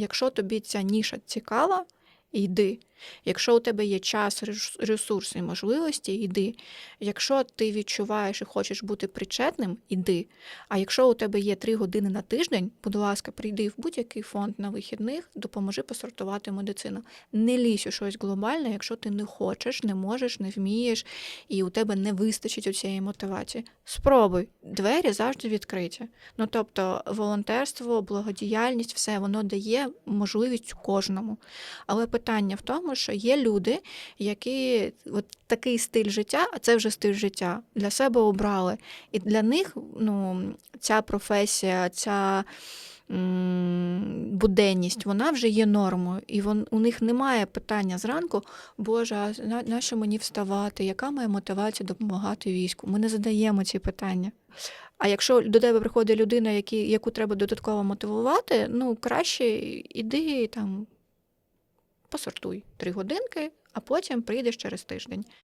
якщо тобі ця ніша цікава, йди. Якщо у тебе є час, рес- ресурси і можливості, йди. Якщо ти відчуваєш і хочеш бути причетним, іди. А якщо у тебе є три години на тиждень, будь ласка, прийди в будь-який фонд на вихідних, допоможи посортувати медицину. Не лізь у щось глобальне, якщо ти не хочеш, не можеш, не вмієш, і у тебе не вистачить у цієї мотивації. Спробуй, двері завжди відкриті. Ну тобто, волонтерство, благодіяльність, все воно дає можливість кожному. Але питання в тому, що є люди, які от такий стиль життя, а це вже стиль життя, для себе обрали. І для них ну, ця професія, ця буденність, вона вже є нормою. І вон, у них немає питання зранку, Боже, а на, на що мені вставати? Яка моя мотивація допомагати війську? Ми не задаємо ці питання. А якщо до тебе приходить людина, які, яку треба додатково мотивувати, ну краще іди там посортуй три годинки, а потім прийдеш через тиждень.